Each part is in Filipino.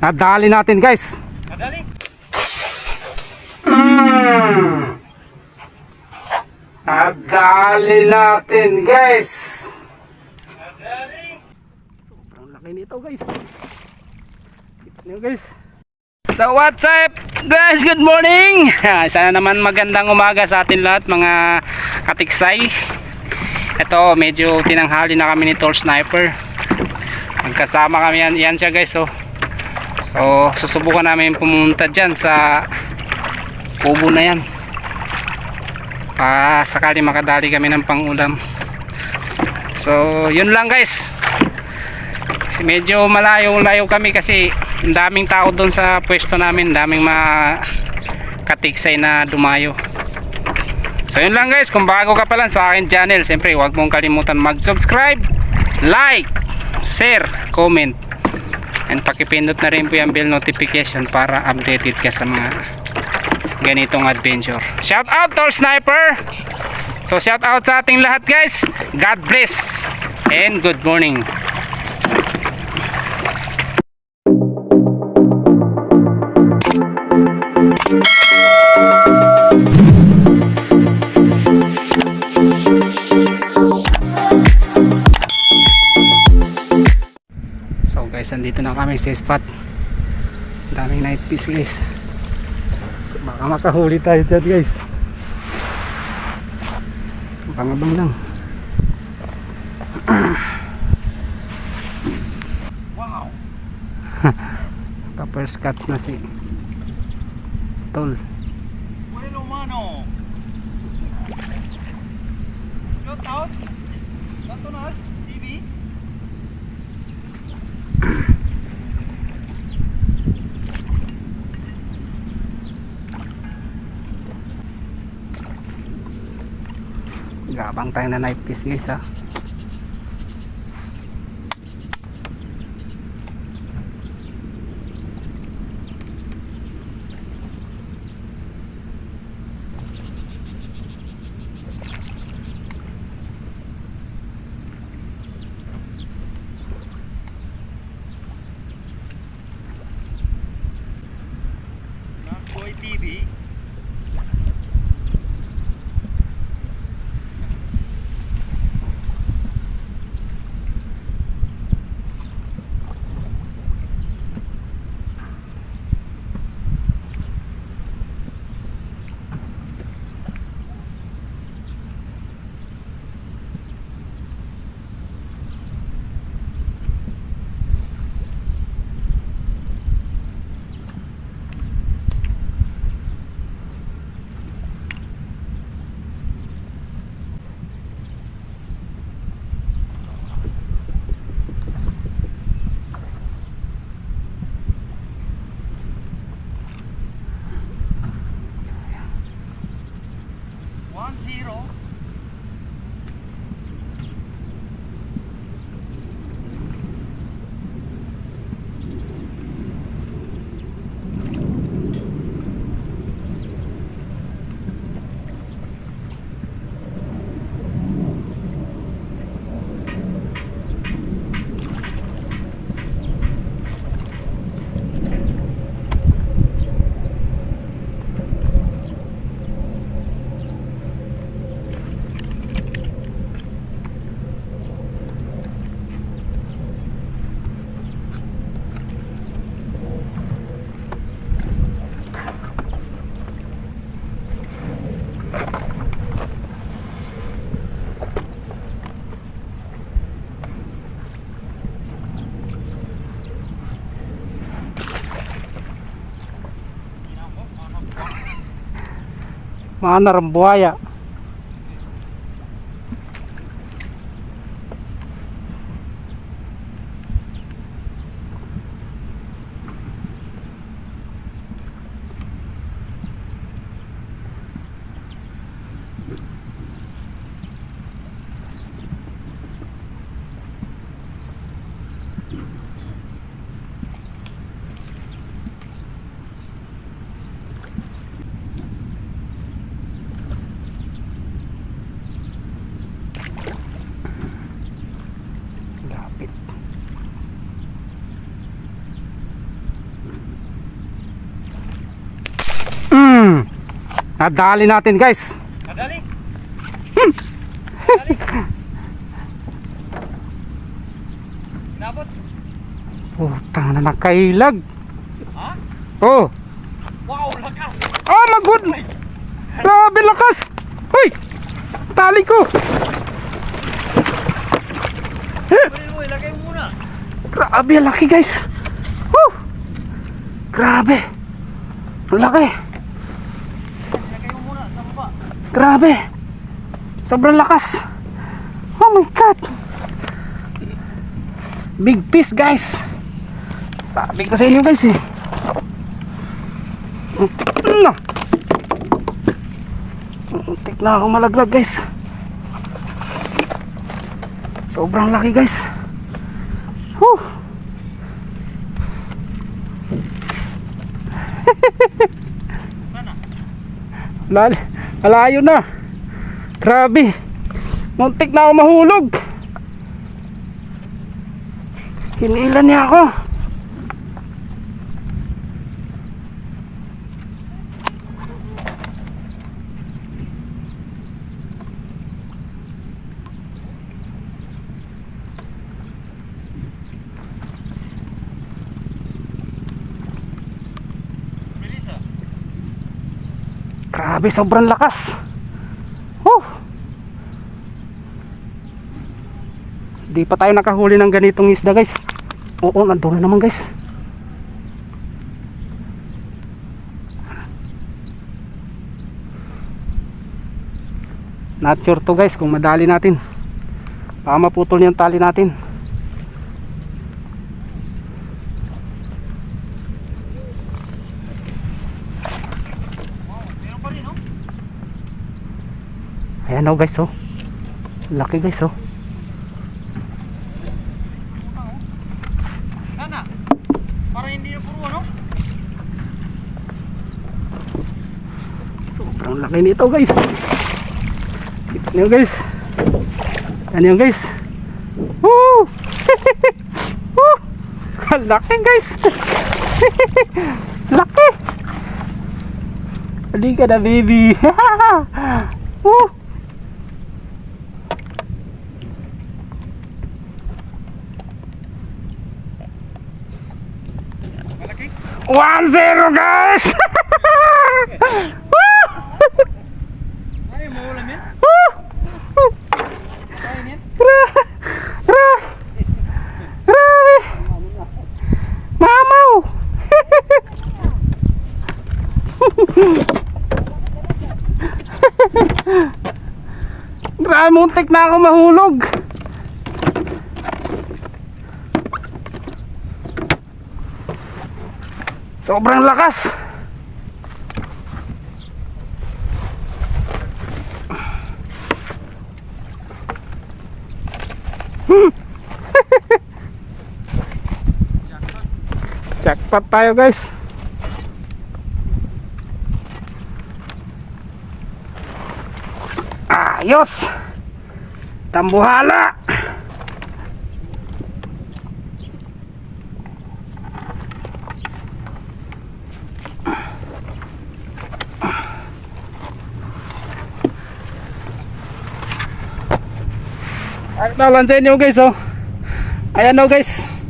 Nadali natin guys. Madali. Nadali natin guys. Sobrang laki nito guys. Kita niyo guys. So what's up guys? Good morning! Sana naman magandang umaga sa atin lahat mga katiksay. Ito medyo tinanghali na kami ni Tall Sniper. Magkasama kami yan, yan siya guys oh. So susubukan namin pumunta dyan sa kubo na yan. Pa sakali makadali kami ng pangulam. So yun lang guys. Kasi medyo malayo-layo kami kasi ang daming tao doon sa pwesto namin, daming mga katiksay na dumayo. So yun lang guys, kung bago ka pa lang sa akin channel, siyempre huwag mong kalimutan mag-subscribe, like, share, comment. And pakipindot na rin po yung bell notification para updated ka sa mga ganitong adventure. Shout out Tall Sniper! So shout out sa ating lahat guys. God bless and good morning. Andito na kami sa spot. Daming night piece guys. So, baka makahuli tayo dyan guys. Pangabang lang. Wow. Kapers cuts na si Tol. Gabang tayo na night piece guys ha. Buaya. Lapit. Nadali natin guys. Madali. Madali. Inabot. Putang na nakailag. Ha? Oh. Wow, lakas. Oh my god. Grabe lakas. Hoy. Tali ko. Ilagay mo muna. Grabe laki guys. Woo. Grabe. Ang laki. Ilagay mo muna sa baba. Grabe. Sobrang lakas. Oh my god. Big fish guys. Sabi ko sa inyo guys eh. No. Untik na ako malaglag guys. Sobrang laki guys. Whew. Sana. Lal, malayo na. Grabe. Muntik na ako mahulog. Hinilan niya ako. Grabe, sobrang lakas. Whew. Di pa tayo nakahuli ng ganitong isda guys. Oo, nandun na naman guys. Not sure to guys kung madali natin. Baka maputol yung tali natin. Wow, meron pa rin oh. Ayan o guys oh. Laki guys oh. Sana. Para hindi na puro ano. Sobrang laki nito guys. Kita niyo guys. Ano yun guys? Woo! Woo! Laki guys. laki. Halika na baby. Woo! 1-0 guys! Ay, maulam yan. Mamaw! Grabe, muntik na ako mahulog. Sobrang lakas. Jackpot tayo guys. Ayos. Tambuhala. Ay, nalan sa guys oh. Ayan oh guys.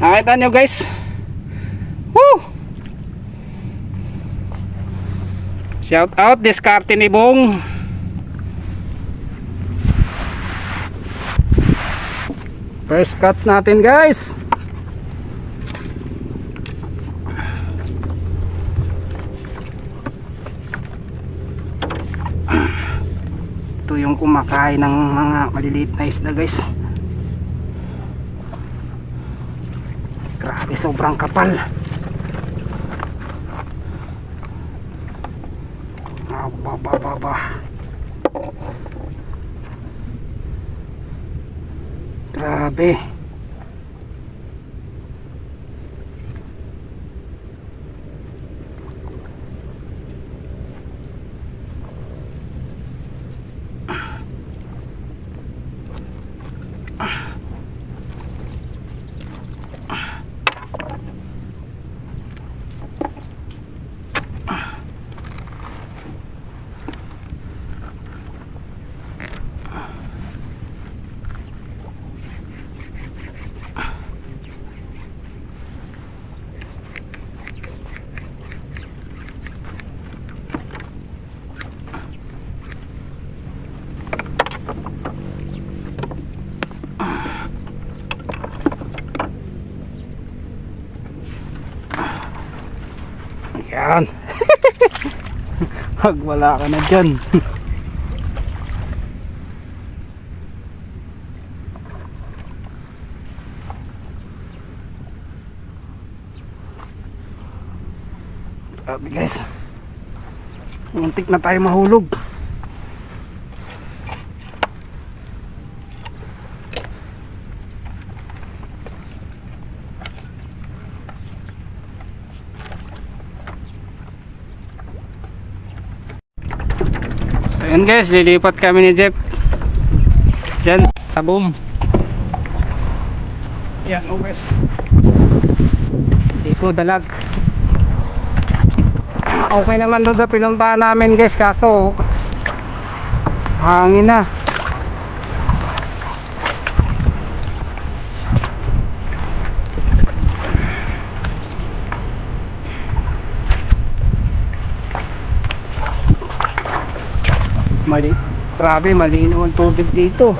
Nakita nyo guys. Woo! Shout out diskarte ni Bong. First cuts natin guys. Yung kumakain ng mga maliliit na isda guys. Grabe, sobrang kapal. Aba, ba, ba, ba. Grabe. Ugh. Yan. Pag wala ka na dyan. Grabe guys. Muntik na tayo mahulog. So yun guys, lilipat kami ni Jeff. Yan, sa boom. Yan, oh guys. Ko dalag. Okay naman doon sa pinuntahan namin guys, kaso hangin na. Mali. Grabe, malinaw ang tubig dito.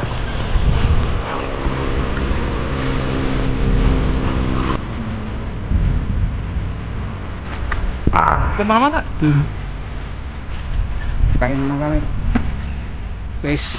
Ah. Ganda naman ah. Hmm. Kain naman kami. Guys,